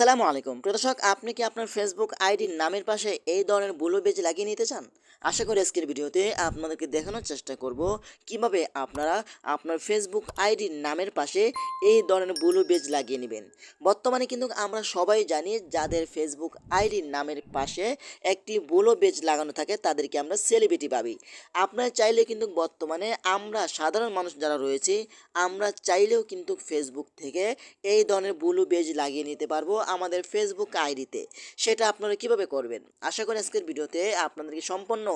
আসসালামু আলাইকুম। প্রদর্শক আপনি কি আপনার ফেসবুক আইডির নামের পাশে এই ধরনের ব্লু বেজ লাগিয়ে নিতে চান? আশা করি আজকের ভিডিওতে আপনাদেরকে দেখানোর চেষ্টা করব কীভাবে আপনারা আপনার ফেসবুক আইডির নামের পাশে এই ধরনের ব্লু বেজ লাগিয়ে নেবেন। বর্তমানে কিন্তু আমরা সবাই জানি যাদের ফেসবুক আইডির নামের পাশে একটি ব্লু বেজ লাগানো থাকে তাদেরকে আমরা সেলিব্রিটি ভাবি। আপনারা চাইলে কিন্তু বর্তমানে আমরা সাধারণ মানুষ যারা রয়েছে, আমরা চাইলেও কিন্তু ফেসবুক থেকে এই ধরনের ব্লু বেজ লাগিয়ে নিতে পারব আমাদের ফেসবুক আইডিতে। সেটা আপনারা কীভাবে করবেন? আশা করি আজকের ভিডিওতে আপনাদেরকে সম্পূর্ণ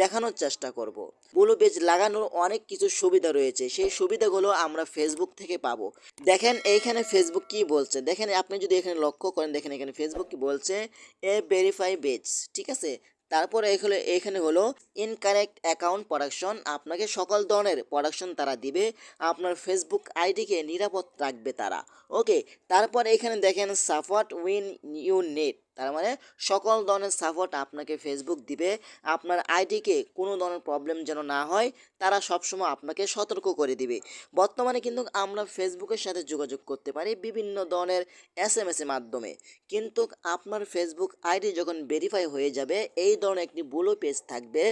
দেখানোর চেষ্টা করব। ব্লু, বেজ লাগানোর অনেক কিছু সুবিধা রয়েছে। সেই সুবিধাগুলো আমরা ফেসবুক থেকে পাবো। দেখেন, এইখানে ফেসবুক কি বলছে? দেখেন, আপনি যদি এখানে লক্ষ্য করেন, দেখেন এখানে ফেসবুক কি বলছে? এ ভেরিফাই বেজ, ঠিক আছে? তারপরে এখানে এখানে হলো ইনকারেক্ট অ্যাকাউন্ট প্রোডাকশন আপনাকে সকল ধরনের প্রোডাকশন তারা দিবে। আপনার ফেসবুক আইডিকে নিরাপদ রাখবে তারা। ওকে তারপর এখানে দেখেন সাপোর্ট উইন ইউ নেট তার মানে সকল ধরনের সাপোর্ট আপনাকে ফেসবুক দিবে। আপনার আইডিকে কোনো ধরনের প্রবলেম যেন না হয়, তারা সবসময় আপনাকে সতর্ক করে দিবে। বর্তমানে কিন্তু আমরা ফেসবুকের সাথে যোগাযোগ করতে পারি বিভিন্ন ধরনের এস এম এসের মাধ্যমে। কিন্তু আপনার ফেসবুক আইডি যখন ভেরিফাই হয়ে যাবে, এই ধরনের একটি ব্লু পেজ থাকবে,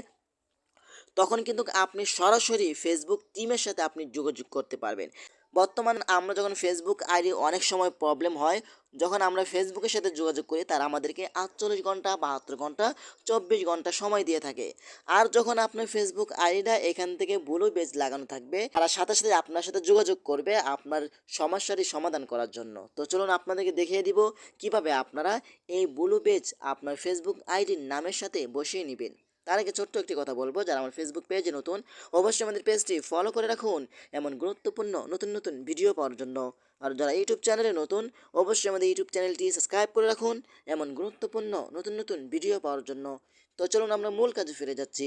তখন কিন্তু আপনি সরাসরি ফেসবুক টিমের সাথে আপনি যোগাযোগ করতে পারবেন। বর্তমান আমরা যখন ফেসবুক আইডি অনেক সময় প্রবলেম হয়, যখন আমরা ফেসবুকের সাথে যোগাযোগ করি, তারা আমাদেরকে আটচল্লিশ ঘণ্টা, বাহাত্তর ঘণ্টা, চব্বিশ ঘণ্টা সময় দিয়ে থাকে। আর যখন আপনার ফেসবুক আইডিটা এখান থেকে ব্লু বেজ লাগানো থাকবে, তারা সাথে সাথে আপনার সাথে যোগাযোগ করবে আপনার সমস্যাটি সমাধান করার জন্য। তো চলুন আপনাদেরকে দেখিয়ে দিব কীভাবে আপনারা এই ব্লু বেজ আপনার ফেসবুক আইডির নামের সাথে বসিয়ে নেবেন। তার আগে ছোট্ট একটি কথা বলব, যারা আমার ফেসবুক পেজে নতুন, অবশ্যই আমাদের পেজটি ফলো করে রাখুন, এমন গুরুত্বপূর্ণ নতুন নতুন ভিডিও পাওয়ার জন্য। আর যারা ইউটিউব চ্যানেলে নতুন, অবশ্যই আমাদের ইউটিউব চ্যানেলটি সাবস্ক্রাইব করে রাখুন, এমন গুরুত্বপূর্ণ নতুন নতুন ভিডিও পাওয়ার জন্য। তো চলুন আমরা মূল কাজে ফিরে যাচ্ছি।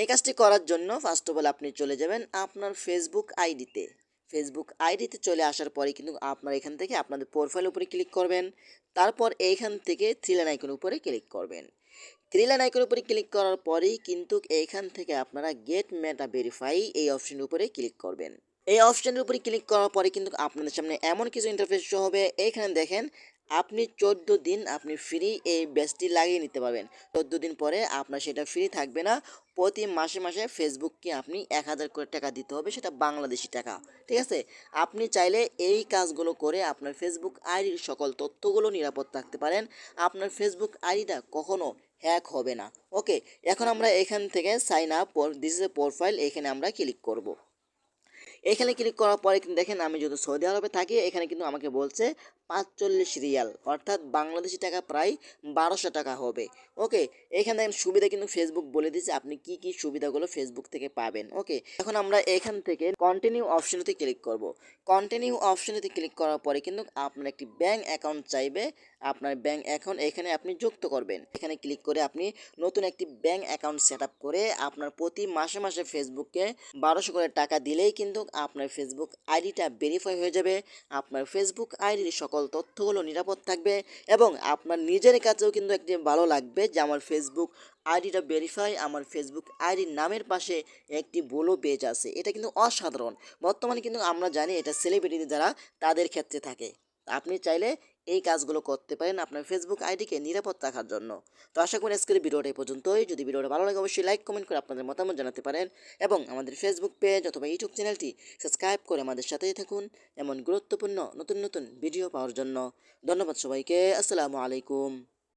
এই কাজটি করার জন্য ফার্স্ট অফ অল আপনি চলে যাবেন আপনার ফেসবুক আইডিতে ফেসবুক আইডিতে চলে আসার পরে কিন্তু আপনার এখান থেকে আপনাদের প্রোফাইল উপরে ক্লিক করবেন, তারপর এইখান থেকে থ্রি লাইন আইকন উপরে ক্লিক করবেন। থ্রি লাইন আইকনের উপরে ক্লিক করার পরেই কিন্তু এইখান থেকে আপনারা গেট মেটা ভেরিফাই এই অপশনের উপরে ক্লিক করবেন। এই অপশনের উপরে ক্লিক করার পরে কিন্তু আপনাদের সামনে এমন কিছু ইন্টারফেস হবে। এখানে দেখেন আপনি চোদ্দ দিন আপনি ফ্রি এই ব্যাচটি লাগিয়ে নিতে পারবেন। চোদ্দ দিন পরে আপনার সেটা ফ্রি থাকবে না। প্রতি মাসে মাসে ফেসবুককে আপনি এক হাজার করে টাকা দিতে হবে, সেটা বাংলাদেশি টাকা। ঠিক আছে? আপনি চাইলে এই কাজগুলো করে আপনার ফেসবুক আইডির সকল তথ্যগুলো নিরাপদ রাখতে পারেন। আপনার ফেসবুক আইডিটা কখনো হ্যাক হবে না। ওকে এখন আমরা এখান থেকে sign up this a profile এখানে আমরা ক্লিক করব। এখানে ক্লিক করার পরে কিন্তু দেখেন আমি যদি সৌদি আরবে থাকি, এখানে কিন্তু আমাকে বলছে পাঁচচল্লিশ রিয়াল, অর্থাৎ বাংলাদেশি টাকা প্রায় বারোশো টাকা হবে। ওকে, এখানে দেখেন সুবিধা কিন্তু ফেসবুক বলে দিচ্ছে আপনি কি কি সুবিধাগুলো ফেসবুক থেকে পাবেন। ওকে, এখন আমরা এখান থেকে কন্টিনিউ অপশনতে ক্লিক করব। কন্টিনিউ অপশনতে ক্লিক করার পরে কিন্তু আপনার একটি ব্যাঙ্ক অ্যাকাউন্ট চাইবে, আপনার ব্যাঙ্ক অ্যাকাউন্ট এখানে আপনি যুক্ত করবেন। এখানে ক্লিক করে আপনি নতুন একটি ব্যাঙ্ক অ্যাকাউন্ট সেট করে আপনার প্রতি মাসে মাসে ফেসবুকে বারোশো করে টাকা দিলেই কিন্তু আপনার ফেসবুক আইডিটা ভেরিফাই হয়ে যাবে, আপনার ফেসবুক আইডির সকল তথ্যগুলো নিরাপদ থাকবে এবং আপনার নিজের কাছেও কিন্তু একদিন ভালো লাগবে যে আমার ফেসবুক আইডিটা ভেরিফাই আমার ফেসবুক আইডির নামের পাশে একটি বলো পেজ আছে। এটা কিন্তু অসাধারণ। বর্তমানে কিন্তু আমরা জানি এটা সেলিব্রিটি যারা তাদের ক্ষেত্রে থাকে। আপনি চাইলে এই কাজগুলো করতে পারেন আপনার ফেসবুক আইডিকে নিরাপদ রাখার জন্য। তো আশা করি আজকের ভিডিওটা এই পর্যন্তই। যদি ভিডিওটা ভালো লাগে, অবশ্যই লাইক কমেন্ট করে আপনাদের মতামত জানাতে পারেন এবং আমাদের ফেসবুক পেজ অথবা ইউটিউব চ্যানেলটি সাবস্ক্রাইব করে আমাদের সাথেই থাকুন এমন গুরুত্বপূর্ণ নতুন নতুন ভিডিও পাওয়ার জন্য। ধন্যবাদ সবাইকে। আসসালামু আলাইকুম।